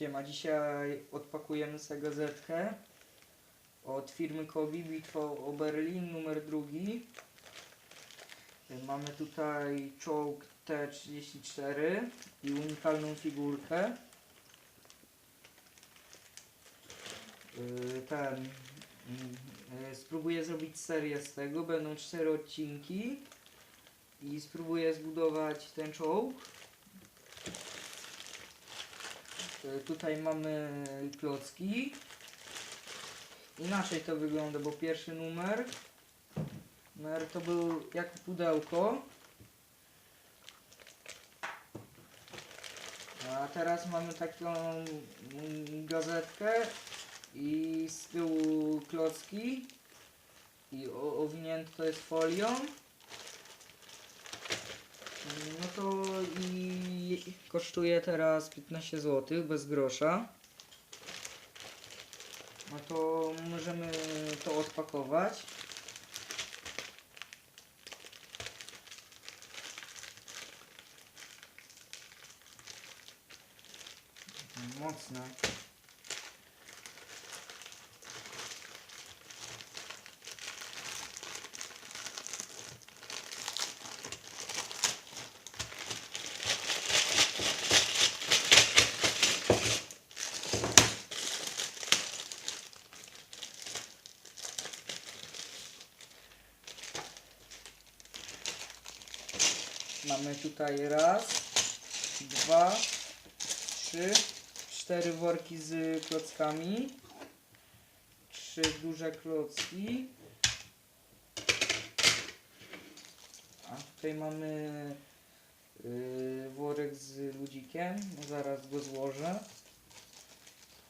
Siema, dzisiaj odpakujemy sobie gazetkę od firmy Kobi, Bitwa o Berlin, numer drugi. Mamy tutaj czołg T-34 i unikalną figurkę. Y, Ten, mm, y, spróbuję zrobić serię z tego, będą cztery odcinki i spróbuję zbudować ten czołg. Y, Tutaj mamy klocki. Inaczej to wygląda, bo pierwszy numer, numer to był jak pudełko. A teraz mamy taką gazetkę i z tyłu klocki i owinięte to jest folią. No to i kosztuje teraz 15 zł bez grosza. No to możemy to odpakować. Mocne. Mamy tutaj raz, dwa, trzy, cztery worki z klockami. Trzy duże klocki. A tutaj mamy yy, worek z ludzikiem. No zaraz go złożę.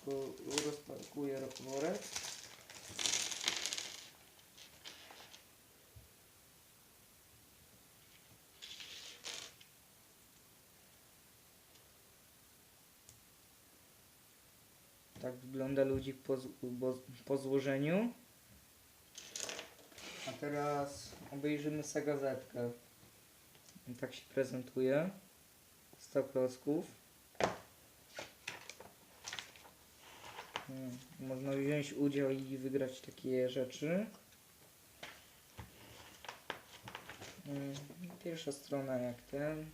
Tylko rozpakuję worek. Tak wygląda ludzik po, bo, po złożeniu. A teraz obejrzymy sobie gazetkę. I tak się prezentuje. 100 klocków. Hmm, Można wziąć udział i wygrać takie rzeczy. Hmm, Pierwsza strona jak ten.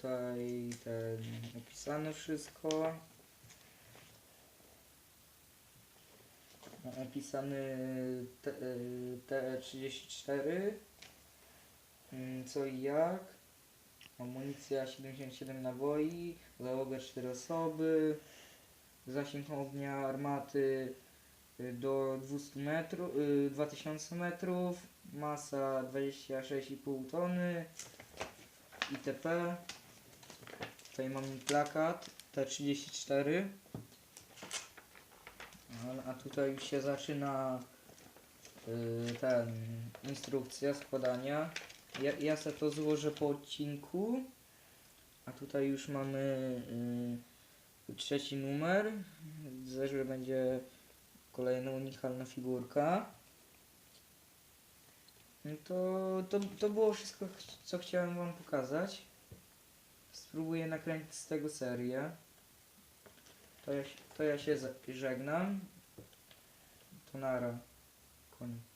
Tutaj ten opisane wszystko. Opisany T- y, T34. Mm, Co i jak. Amunicja 77 naboi. Załoga 4 osoby. Zasięg ognia armaty y, do 200 metrów, 2000 metrów. Masa 26,5 tony. ITP. Tutaj mamy plakat T34. A, tutaj już się zaczyna y, ten instrukcja składania. Ja, ja se to złożę po odcinku. A tutaj już mamy y, trzeci numer. Widzę, że będzie kolejna unikalna figurka. No to, to, to było wszystko, co chciałem Wam pokazać. Spróbuję nakręcić z tego serię. To ja, to ja się żegnam. To nara. Koniec.